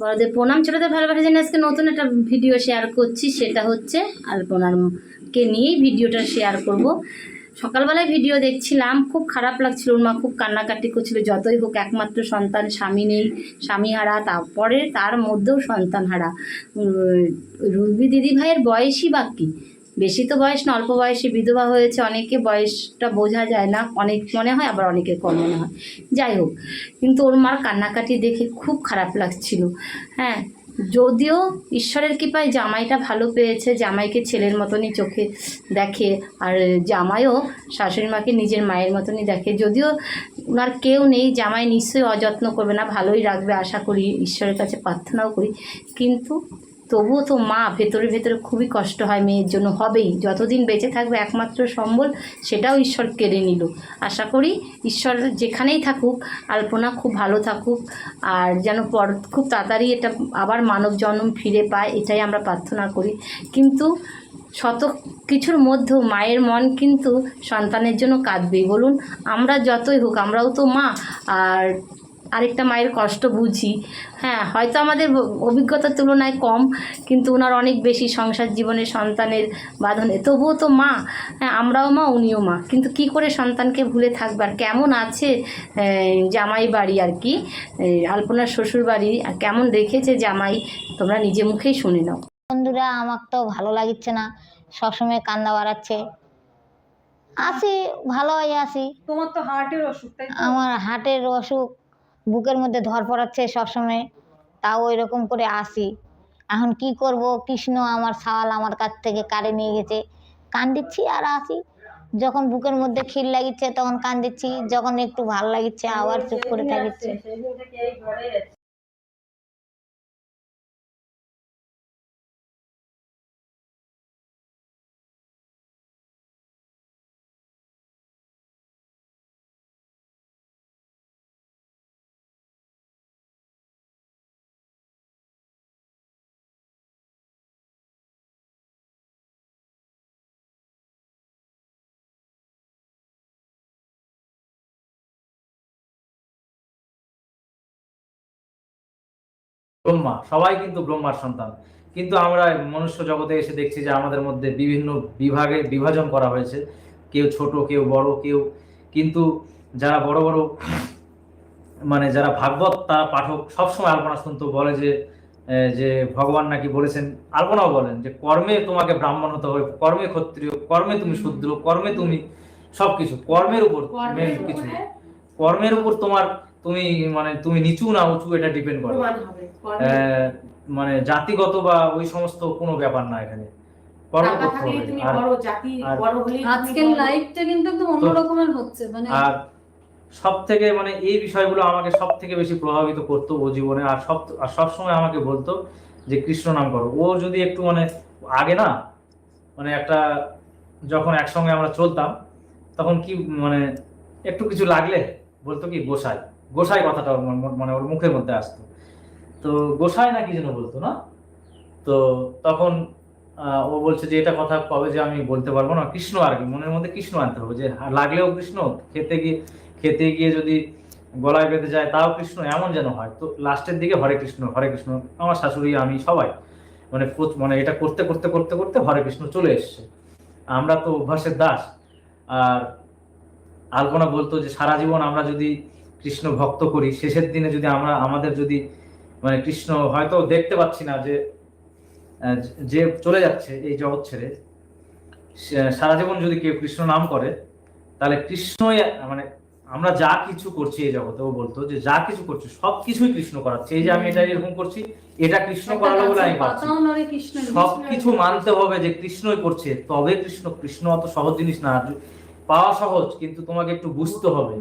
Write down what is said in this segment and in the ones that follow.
বড়দের প্রণাম। ছোটদের ভালোবাসা জানিয়ে আজকে নতুন একটা ভিডিও শেয়ার করছি, সেটা হচ্ছে আলপনার কে নিয়েই ভিডিওটা শেয়ার করব। সকালবেলায় ভিডিও দেখছিলাম, খুব খারাপ লাগছিল ওর মা খুব কান্নাকাটি করছিল, যতই হোক একমাত্র সন্তান, স্বামী নেই, স্বামী হারা, তারপরে তার মধ্যেও সন্তান হারা। রুবি দিদি ভাইয়ের বয়সই বাকি। বেশি তো বয়স না, অল্প বয়সে বিধবা হয়েছে, অনেকে বয়সটা বোঝা যায় না, অনেক মনে হয়, আবার অনেকের কম মনে হয়। যাই হোক, কিন্তু ওর মার কান্নাকাটি দেখে খুব খারাপ লাগছিল। হ্যাঁ যদিও ঈশ্বরের কৃপায় জামাইটা ভালো পেয়েছে, জামাইকে ছেলের মতনই চোখে দেখে, আর জামাইও শাশুড়ি মাকে নিজের মায়ের মতনই দেখে। যদিও ওনার কেউ নেই, জামাই নিশ্চয়ই অযত্ন করবে না, ভালোই রাখবে, আশা করি, ঈশ্বরের কাছে প্রার্থনাও করি। কিন্তু তবুও তো মা, ভেতরে ভেতরে খুবই কষ্ট হয় মেয়ের জন্য, হবেই। যতদিন বেঁচে থাকবে একমাত্র সম্বল, সেটাও ঈশ্বর কেড়ে নিল। আশা করি ঈশ্বর যেখানেই থাকুক, আলপনা খুব ভালো থাকুক, আর যেন পর, খুব তাড়াতাড়ি এটা আবার মানব জন্ম ফিরে পায়, এটাই আমরা প্রার্থনা করি। কিন্তু শত কিছুর মধ্যেও মায়ের মন কিন্তু সন্তানের জন্য কাঁদবেই। বলুন, আমরা যতই হোক, আমরাও তো মা, আর আরেকটা মায়ের কষ্ট বুঝি। হ্যাঁ হয়তো আমাদের অভিজ্ঞতার তুলনায় কম কিন্তু ওনার অনেক বেশি সংসার জীবনে সন্তানের বাঁধনে। তবুও তো মা হ্যাঁ আমরাও মা উনিও মা। কিন্তু কি করে সন্তানকে ভুলে থাকবে আর কেমন আছে জামাই বাড়ি আর কি? আলপনার শ্বশুর বাড়ি আর কেমন রেখেছে জামাই তোমরা নিজে মুখেই শুনে নাও। বন্ধুরা আমার তো ভালো লাগিচ্ছে না। সবসময় কান্দা বাড়াচ্ছে। আসি ভালো হয়ে আসি। তোমার তো হার্টের অসুখ আমার হার্টের অসুখ। বুকের মধ্যে ধর পড়াচ্ছে সবসময়, তাও ওই রকম করে আসি। এখন কি করব? কৃষ্ণ আমার সাওয়াল আমার কাছ থেকে কারে নিয়ে গেছে। কান্দিচ্ছি আর আসি। যখন বুকের মধ্যে খিল লাগিচ্ছে তখন কান্দিচ্ছি যখন একটু ভালো লাগিচ্ছে আবার চুপ করে থাকিচ্ছে। ব্রহ্মা সবাই কিন্তু ব্রহ্মার সন্তান। কিন্তু আমরা মনুষ্য জগতে এসে দেখছি যে আমাদের মধ্যে বিভিন্ন বিভাগে বিভাজন করা হয়েছে। কেউ ছোট কেউ বড় কেউ কিন্তু যারা বড় বড় মানে যারা ভাগবত তারা পাঠক সবসময় আল্পনা শুনতো বলে যে যে ভগবান নাকি বলেছেন আল্পনাও বলেন যে কর্মে তোমাকে ব্রাহ্মণ হতে হবে কর্মে ক্ষত্রিয় কর্মে তুমি শূদ্র কর্মে তুমি সবকিছু কর্মের উপর কিছু কর্মের উপর তোমার তুমি মানে তুমি নিচু না উঁচু এটা ডিপেন্ড করে। আহ, মানে জাতিগত বা ওই সমস্ত কোনো ব্যাপার না এখানে। আর আজকের লাইফটা কিন্তু একদম হচ্ছে মানে আর সব থেকে মানে এই বিষয়গুলো আমাকে সব থেকে বেশি প্রভাবিত করতো ও জীবনে। আর সব আর সবসময় আমাকে বলতো যে কৃষ্ণ নাম করো। ও যদি একটু মানে আগে না মানে একটা যখন একসঙ্গে আমরা চলতাম তখন কি মানে একটু কিছু লাগলে বলতো কি গোসাই। গোসাই কথাটা মানে ওর মুখের মধ্যে আসতো। তো গোসাই না কি যেন বলতো, না? তো তখন ও বলছে যে, এটা কথা কবে যে আমি বলতে পারব না, কৃষ্ণ আর কি, মনের মধ্যে কৃষ্ণ আনতে হবে। যে লাগলেও কৃষ্ণ, খেতে গিয়ে খেতে গিয়ে যদি গলায় বেঁধে যায়, তাও কৃষ্ণ, এমন যেন হয়। তো লাস্টের দিকে, হরে কৃষ্ণ হরে কৃষ্ণ, আমার শাশুড়ি, আমি সবাই। মানে মানে এটা করতে করতে করতে করতে হরে কৃষ্ণ চলে এসছে। আমরা তো অভ্যাসের দাস, আর আলপনা বলতো যে, সারা জীবন আমরা যদি কৃষ্ণ ভক্ত করি শেষের দিনে যদি আমরা আমাদের যদি মানে কৃষ্ণ হয়তো দেখতে পাচ্ছি না যে যে চলে যাচ্ছে এই জগৎ ছেড়ে সারা জীবন যদি কেউ কৃষ্ণ নাম করে তাহলে কৃষ্ণই মানে আমরা যা কিছু করছি এই জগতে ও বলতো যে যা কিছু করছি সব কিছুই কৃষ্ণ করাচ্ছে। এই যে আমি এটা এরকম করছি এটা কৃষ্ণ করালো বলে আমি পাচ্ছি সব কিছু মানতে হবে যে কৃষ্ণই করছে তবে কৃষ্ণ কৃষ্ণ অত সহজ জিনিস না। পাওয়া সহজ কিন্তু তোমাকে একটু বুঝতে হবে।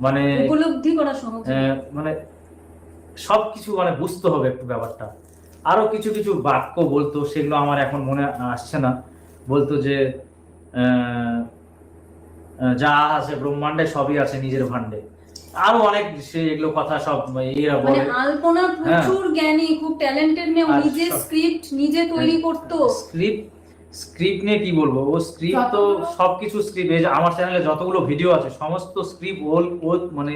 মানে উপলব্ধি করা সহজ আহ, মানে সবকিছু মানে বুঝতে হবে একটু ব্যাপারটা। আরও কিছু কিছু বাক্য বলতো সেগুলো আমার এখন মনে আসছে না। বলতো যে যা আছে ব্রহ্মাণ্ডে সবই আছে নিজের ভাণ্ডে। আরও অনেক সে এগুলো কথা সব এরা মানে বলে। আলপনা প্রচুর জ্ঞানী খুব ট্যালেন্টেড মেয়ে নিজে স্ক্রিপ্ট নিজে তৈরি করতো। স্ক্রিপ্ট স্ক্রিপ্ট নিয়ে কি বলব? ও স্ক্রিপ্ট তো সবকিছু স্ক্রিপ্ট এই যে আমার চ্যানেলে যতগুলো ভিডিও আছে সমস্ত স্ক্রিপ্ট ওল ও মানে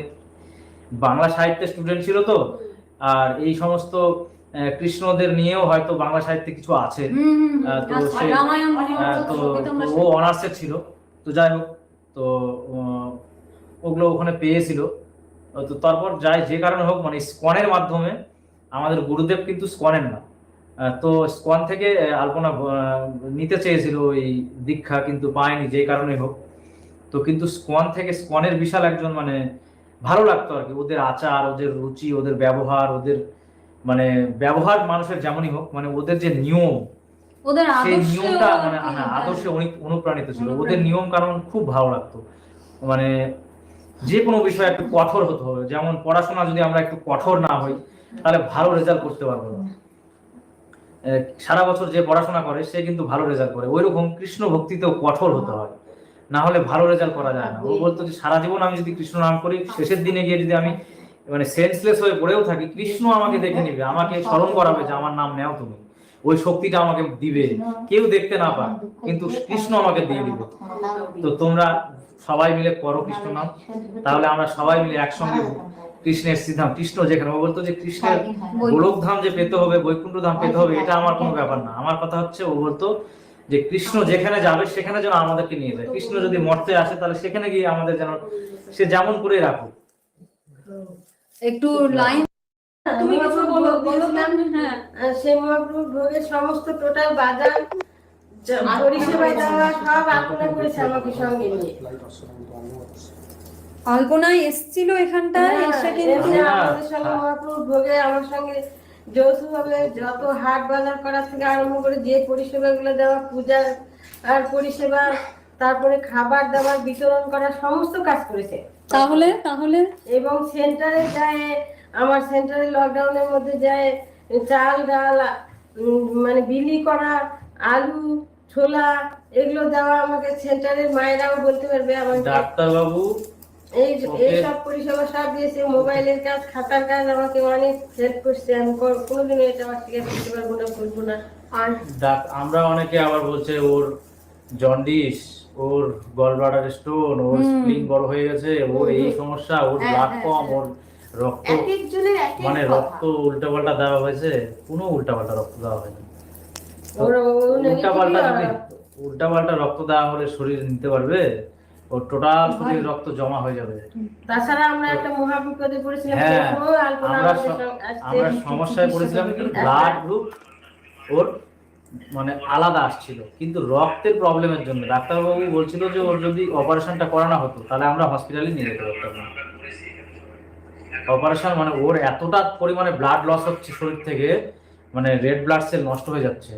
বাংলা সাহিত্যের স্টুডেন্ট ছিল তো আর এই সমস্ত কৃষ্ণদের নিয়েও হয়তো বাংলা সাহিত্যে কিছু আছে। তো সে- তো ও অনার্সের ছিল। তো যাই হোক তো ওগুলো ওখানে পেয়েছিল। তো তারপর যাই যে কারণে হোক মানে স্কনের মাধ্যমে আমাদের গুরুদেব কিন্তু স্কনের না। তো স্কন থেকে আলপনা নিতে চেয়েছিল ওই দীক্ষা কিন্তু পায়নি যে কারণে হোক। তো কিন্তু স্কন থেকে স্কনের বিশাল একজন মানে ভালো লাগতো আর কি। ওদের আচার ওদের রুচি ওদের ব্যবহার ওদের মানে ব্যবহার মানুষের যেমনই হোক মানে ওদের যে নিয়ম ওদের সেই নিয়মটা মানে হ্যাঁ, আদর্শে অনেক অনুপ্রাণিত ছিল। ওদের নিয়ম কারণ খুব ভালো লাগতো। মানে যে কোনো বিষয়ে একটু কঠোর হতে হবে। যেমন পড়াশোনা যদি আমরা একটু কঠোর না হই তাহলে ভালো রেজাল্ট করতে পারব না। সারা বছর যে পড়াশোনা করে সে কিন্তু ভালো রেজাল্ট করে। ওই রকম কৃষ্ণ ভক্তিতেও কঠোর হতে হয়। না হলে ভালো রেজাল্ট করা যায় না। ও বলতো যে সারা জীবন আমি যদি কৃষ্ণ নাম করি শেষের দিনে গিয়ে যদি আমি মানে সেন্সলেস হয়ে পড়েও থাকি কৃষ্ণ আমাকে দেখে নিবে আমাকে স্মরণ করাবে যে আমার নাম নেও তুমি। ওই শক্তিটা আমাকে দিবে। কেউ দেখতে না পায় কিন্তু কৃষ্ণ আমাকে দিয়ে দিবে। তো তোমরা সবাই মিলে করো কৃষ্ণ নাম। তাহলে আমরা সবাই মিলে একসঙ্গে কৃষ্ণের সিদ্ধাম কৃষ্ণ যেখানে ও বলতো যে কৃষ্ণের গোলক ধাম যে পেতে হবে বৈকুণ্ঠ ধাম পেতে হবে এটা আমার কোনো ব্যাপার না। আমার কথা হচ্ছে ও বলতো যে কৃষ্ণ যেখানে যাবে সেখানে যেন আমাদেরকে নিয়ে যায়। কৃষ্ণ যদি মর্তে আসে তাহলে সেখানে গিয়ে আমাদের যেন সে যেমন করে রাখুক। একটু লাইন তুমি ভোগের সমস্ত টোটাল বাজার পরিষেবা দেওয়া সব আপনা করেছে আমাকে সঙ্গে নিয়ে। আলপনায় এসছিল এখানটায় হ্যাঁ, এসে কিন্তু হ্যাঁ। আমাদের সঙ্গে মহাপ্রভু ভোগে আমার সঙ্গে যৌথভাবে যত হাট বাজার করা থেকে আরম্ভ করে যে পরিষেবাগুলো দেওয়া পূজার আর পরিষেবা তারপরে খাবার দাবার বিতরণ করা সমস্ত কাজ করেছে। তাহলে তাহলে? এবং সেন্টারে যায় আমার সেন্টারে লকডাউনের মধ্যে যায় চাল ডাল মানে বিলি করা আলু ছোলা এগুলো দেওয়া আমাকে সেন্টারের মায়েরাও বলতে পারবে আমাকে। ডাক্তারবাবু এই ওকে। এই সব পরিষেবা সব দিয়েছে মোবাইলের কাজ খাতার কাজ আমাকে অনেক হেল্প করছে। আমি কোনোদিনও এটা অস্বীকার করতে পারব না করব না। আর? আমরা অনেকে আবার বলছে ওর জন্ডিস ওর গলব্লাডার স্টোন ওর। স্প্লিন বড় হয়ে গেছে ওর এই সমস্যা ওর হ্যাঁ, ব্লাড হ্যাঁ, কম ওর রক্ত মানে। রক্ত উল্টাপাল্টা দেওয়া হয়েছে কোনো উল্টাপাল্টা রক্ত দেওয়া হয়নি। উল্টাপাল্টা যদি উল্টাপাল্টা রক্ত দেওয়া হলে শরীর নিতে পারবে ওর টোটাল শরীর রক্ত জমা হয়ে যাবে। তাছাড়া আমরা একটা মহা বিপদে পড়েছিলাম হ্যাঁ, আমরা সমস্যায় পড়েছিলাম কি? ব্লাড গ্রুপ ওর মানে আলাদা আসছিল। কিন্তু রক্তের প্রবলেমের জন্য ডাক্তারবাবু বলছিল যে ওর যদি অপারেশনটা করানো হতো তাহলে আমরা হসপিটালে নিয়ে যেতে পারতাম না। অপারেশন মানে ওর এতটা পরিমাণে ব্লাড লস হচ্ছে শরীর থেকে মানে রেড ব্লাড সেল নষ্ট হয়ে যাচ্ছে।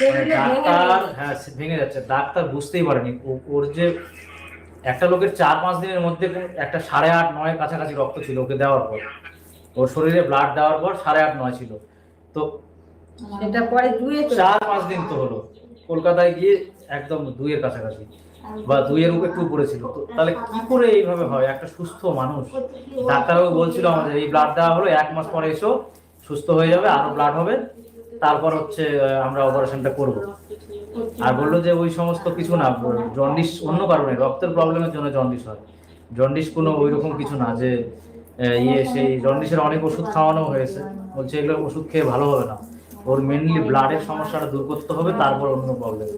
মানে ডাক্তার হ্যাঁ ভেঙে যাচ্ছে। ডাক্তার বুঝতেই পারেনি। ওর যে একটা লোকের চার পাঁচ দিনের মধ্যে একটা সাড়ে আট নয় কাছাকাছি রক্ত ছিল ওকে দেওয়ার পর। ওর শরীরে ব্লাড দেওয়ার পর সাড়ে আট নয় ছিল। তো সেটা পরে দুয়ে চার পাঁচ দিন তো হলো। কলকাতায় গিয়ে একদম দুইয়ের কাছাকাছি। বা দুইয়ের একটু উপরে ছিল। তাহলে কি করে এইভাবে হয়? একটা সুস্থ মানুষ। বলছিল আমাদের, এই ব্লাড দেওয়া হলো, এক মাস পরে এসো, সুস্থ হয়ে যাবে, আরও ব্লাড হবে। তারপর হচ্ছে আমরা অপারেশনটা করব। আর বলল যে, ওই সমস্ত কিছু না জন্ডিস অন্য কারণে, রক্তের প্রবলেমের জন্য জন্ডিস হয়। জন্ডিস কোনো ওই রকম কিছু না, যে ইয়ে সেই জন্ডিসের অনেক ওষুধ খাওয়ানো হয়েছে। বলছে, এগুলো ওষুধ খেয়ে ভালো হবে না। ওর মেনলি ব্লাডের সমস্যাটা দূর করতে হবে, তারপর অন্য প্রবলেম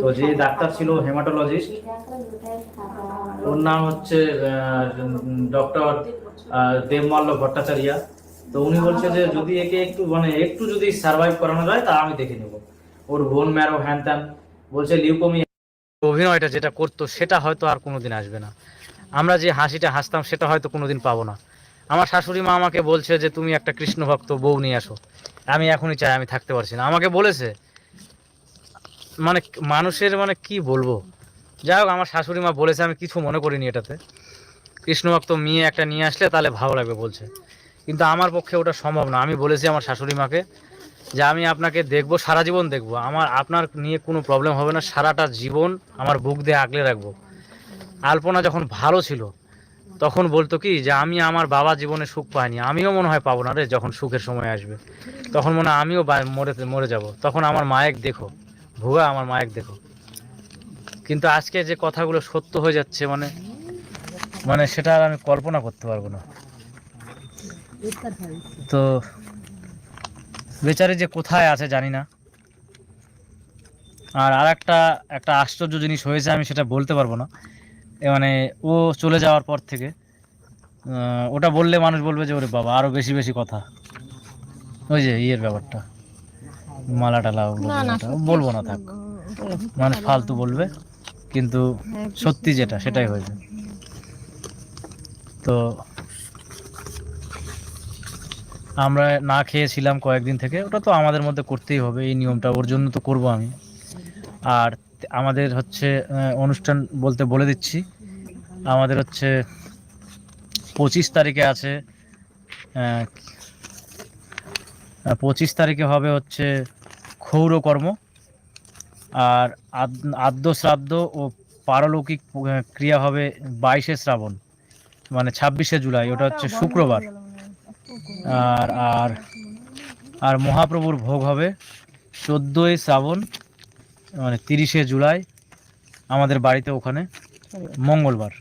তো যে ডাক্তার ছিল হেমাটোলজিস্ট ওর নাম হচ্ছে ডক্টর দেবমাল্য ভট্টাচার্য। তো উনি বলছে যে যদি একে একটু মানে একটু যদি সার্ভাইভ করানো যায়, তা আমি দেখে নেব। ওর বোন ম্যারো হ্যান ত্যান বলছে লিউকোমি অভিনয়টা যেটা করতো, সেটা হয়তো আর কোনোদিন আসবে না। আমরা যে হাসিটা হাসতাম, সেটা হয়তো কোনোদিন পাবো না। আমার শাশুড়ি মা আমাকে বলছে যে, তুমি একটা কৃষ্ণ ভক্ত বউ নিয়ে আসো। আমি এখনই চাই, আমি থাকতে পারছি না। আমাকে বলেছে মানে মানুষের মানে কি বলব? যাই হোক, আমার শাশুড়ি মা বলেছে, আমি কিছু মনে করিনি এটাতে। কৃষ্ণ ভক্ত মেয়ে একটা নিয়ে আসলে তাহলে ভালো লাগবে বলছে। কিন্তু আমার পক্ষে ওটা সম্ভব না। আমি বলেছি আমার শাশুড়ি মাকে যে আমি আপনাকে দেখব, সারা জীবন দেখব। আমার, আপনার নিয়ে কোনো প্রবলেম হবে না। সারাটা জীবন আমার বুক দিয়ে আগলে রাখব। আলপনা যখন ভালো ছিল তখন বলতো কি যে, আমি আমার বাবা জীবনে সুখ পাইনি। আমিও মনে হয় পাবো না রে যখন সুখের সময় আসবে। তখন মনে হয়, আমিও মরে মরে যাব। তখন আমার মায়ের দেখো, ভুয়া আমার মায়ের দেখো। কিন্তু আজকে যে কথাগুলো সত্য হয়ে যাচ্ছে মানে মানে সেটা আর আমি কল্পনা করতে পারব না। তো, বেচারে যে কোথায় আছে জানি না। আর আর একটা একটা আশ্চর্য জিনিস হয়েছে আমি সেটা বলতে পারব না। মানে ও চলে যাওয়ার পর থেকে ওটা বললে মানুষ বলবে যে ওরে বাবা আরও বেশি বেশি কথা। ওই যে ইয়ের ব্যাপারটা মালা টালা বলব না থাক। মানুষ ফালতু বলবে কিন্তু সত্যি যেটা সেটাই হয়েছে। তো আমরা না খেয়েছিলাম কয়েকদিন থেকে ওটা তো আমাদের মধ্যে করতেই হবে এই নিয়মটা ওর জন্য তো করব আমি। আর আমাদের হচ্ছে অনুষ্ঠান বলতে বলে দিচ্ছি। আমাদের হচ্ছে পঁচিশ তারিখে আছে পঁচিশ তারিখে হবে হচ্ছে ক্ষৌরকর্ম আর আদ- আদ্য শ্রাদ্ধ ও পারলৌকিক ক্রিয়া হবে বাইশে শ্রাবণ মানে ছাব্বিশে জুলাই ওটা হচ্ছে শুক্রবার। আর আর আর মহাপ্রভুর ভোগ হবে চোদ্দোই শ্রাবণ মানে তিরিশে জুলাই আমাদের বাড়িতে ওখানে মঙ্গলবার।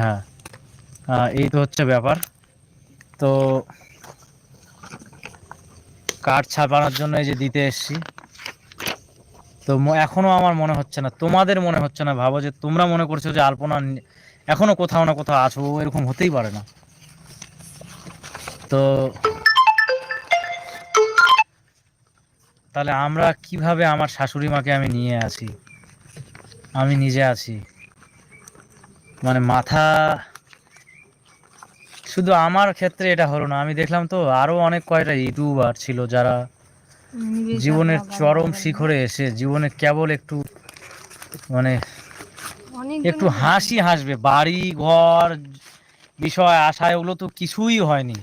হ্যাঁ। এই তো হচ্ছে ব্যাপার। তো কার্ড ছাপানোর জন্য এই যে দিতে এসছি। তো এখনও আমার মনে হচ্ছে না। তোমাদের মনে হচ্ছে না? ভাবো যে তোমরা মনে করছ যে আলপনা এখনও কোথাও না কোথাও আছো, এরকম হতেই পারে না। তো তাহলে আমরা কীভাবে আমার শাশুড়ি মাকে আমি নিয়ে আছি? আমি নিজে আছি। মানে মাথা শুধু আমার ক্ষেত্রে এটা হলো না। আমি দেখলাম তো আরও অনেক কয়টা ইউটিউবার ছিল যারা জীবনের চরম শিখরে এসে জীবনে কেবল একটু মানে একটু হাসি হাসবে। বাড়ি ঘর বিষয় আশায় ওগুলো তো কিছুই হয়নি।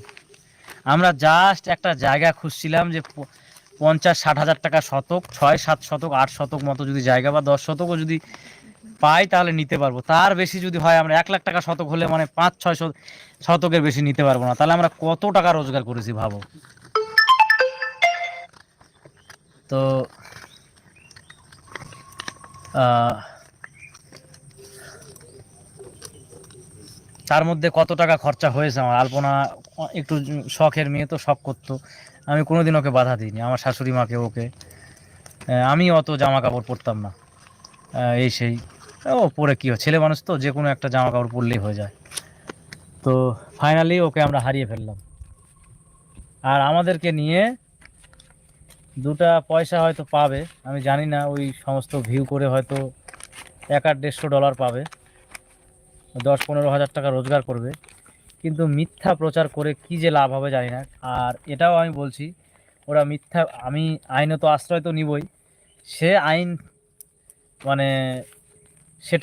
আমরা জাস্ট একটা জায়গা খুঁজছিলাম যে পঞ্চাশ, ষাট হাজার টাকা শতক, ছয়, সাত শতক, আট শতক মতো যদি জায়গা বা দশ শতকও যদি পাই তাহলে নিতে পারব। তার বেশি যদি হয়, আমরা এক লাখ টাকা শতক হলে মানে পাঁচ, ছয় শত- শতকের বেশি নিতে পারব না। তাহলে আমরা কত টাকা রোজগার করেছি ভাবো? তো তার মধ্যে কত টাকা খরচা হয়েছে আমার? আলপনা একটু শখের মেয়ে তো শখ করতো। আমি কোনোদিন ওকে বাধা দিইনি। আমার শাশুড়ি মাকে, ওকে। আমি অত জামা কাপড় পরতাম না। এই সেই। ও পরে কি ছেলে মানুষ তো, যে কোনো একটা জামা কাপড় পরলেই হয়ে যায়। তো ফাইনালি ওকে আমরা হারিয়ে ফেললাম। আর আমাদেরকে নিয়ে দুটা পয়সা হয়তো পাবে। আমি জানি না, ওই সমস্ত ভিউ করে হয়তো এক আট দেড়শো ডলার পাবে। দশ পনেরো হাজার টাকা রোজগার করবে। কিন্তু মিথ্যা প্রচার করে কি যে লাভ হবে জানি না। আর এটাও আমি বলছি, ওরা মিথ্যা, আমি আইনত আশ্রয় তো নিবই। সে আইন মানে সেটা